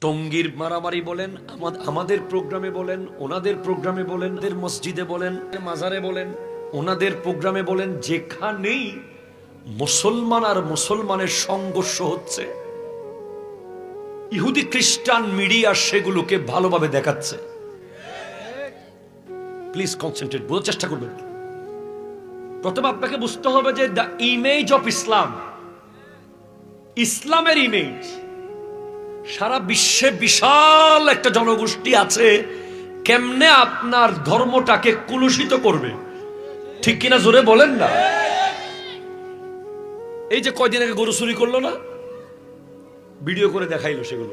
টঙ্গীর মারামারি বলেন আমাদের প্রোগ্রামে বলেন, ওনাদের প্রোগ্রামে বলেন, ওদের মসজিদে বলেন মাজারে বলেন, ওনাদের প্রোগ্রামে বলেন, যেখানেই মুসলমান আর মুসলমানের সংঘর্ষ হচ্ছে, ইহুদি খ্রিস্টান মিডিয়া সেগুলোকে ভালোভাবে দেখাচ্ছে। প্লিজ কনসেন্ট্রেট বোঝার চেষ্টা করবেন। প্রথমে আপনাকে বুঝতে হবে যে দ্য ইমেজ অফ ইসলাম ইসলামের ইমেজ সারা বিশ্বে বিশাল একটা জনগোষ্ঠী আছে, কেমনে আপনার ধর্মটাকে কুলুষিত করবে? ঠিক কিনা জোরে বলেন না? এই যে কয়দিন আগে গরু চুরি করল না? ভিডিও করে দেখাইলো সেগুলো।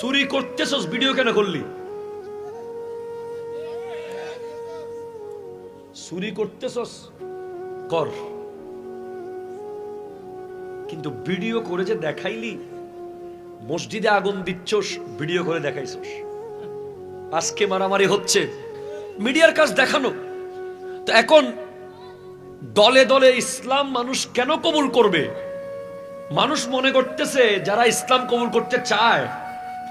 চুরি করতেছস, ভিডিও কেন করলি? চুরি করতেছস? কর। কিন্তু ভিডিও করে যে দেখাইলি মসজিদে আগুন দিচ্ছস, ভিডিও করে দেখাইছস। আজকে মারামারি হচ্ছে। মিডিয়ার কাজ দেখানো। তো এখন দলে দলে ইসলাম মানুষ কেন কবুল করবে? মানুষ মনে করতেছে, যারা ইসলাম কবুল করতে চায়,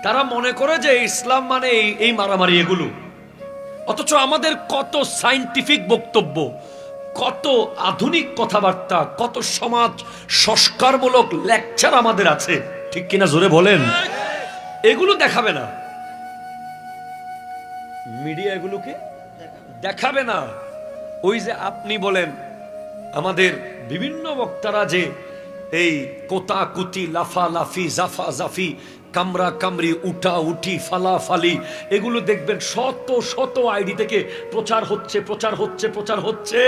তারা মনে করে যে ইসলাম মানে এই- মারামারি এগুলো। অথচ আমাদের কত সাইন্টিফিক বক্তব্য, কত আধুনিক কথাবার্তা, কত সমাজ সংস্কারমূলক লেকচার আমাদের আছে। ঠিক কিনা জোরে বলেন? এগুলো দেখাবে না। মিডিয়া এগুলোকে দেখাবে না। ওই যে আপনি বলেন, আমাদের বিভিন্ন বক্তারা যে এই কোতা, কুতি, লাফা, লাফি, জাফা, জাফি, কামরা, কামরি, উঠা, উঠি, ফালা, ফালি, এগুলো দেখবেন শত শত আইডি থেকে প্রচার হচ্ছে প্রচার হচ্ছে প্রচার হচ্ছে।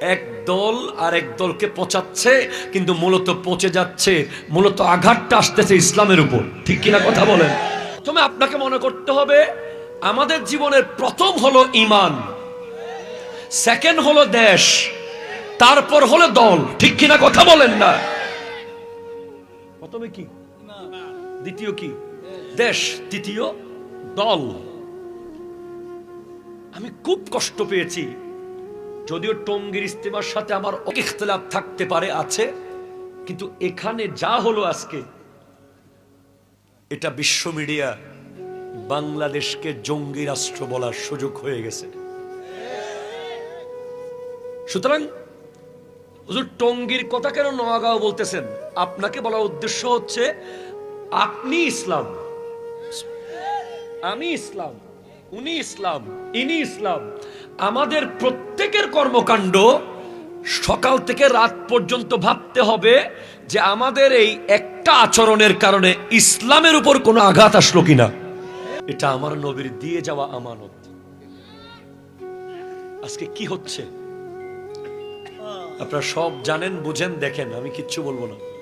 এক দল আর এক দলকে পচাচ্ছে, কিন্তু মূলত পচে যাচ্ছে, মূলত আঘাতটা আসতেছে ইসলামের উপর। ঠিক কিনা কথা বলেন? প্রথমে আপনাকে মনে করতে হবে, আমাদের জীবনের প্রথম হলো ইমান, সেকেন্ড হলো দেশ, তারপর হলো দল। ঠিক কিনা কথা বলেন না? প্রথমে কি? দ্বিতীয় কি? দেশ। তৃতীয় দল। আমি খুব কষ্ট পেয়েছি যদিও টঙ্গির ইস্তেমার সাথে আমার ইখতলাফ থাকতে পারে, আছে, কিন্তু এখানে যা হলো আজকে, এটা বিশ্ব মিডিয়া বাংলাদেশকে জঙ্গি রাষ্ট্র বলার সুযোগ হয়ে গেছে। সুতরাং টঙ্গির কথা কেন নোয়াগাঁও বলতেছেন? আপনাকে বলার উদ্দেশ্য হচ্ছে, আপনি ইসলাম, আমি ইসলাম উনি ইসলাম, ইনি ইসলাম। আমাদের প্রত্যেকের কর্মকাণ্ড সকাল থেকে রাত পর্যন্ত ভাবতে হবে যে আমাদের এই একটা আচরণের কারণে ইসলামের উপর কোনো আঘাত আসলো কিনা। এটা আমার নবীর দিয়ে যাওয়া আমানত। আজকে কি হচ্ছে? আপনারা সব জানেন, বুঝেন, দেখেন, আমি কিচ্ছু বলব না।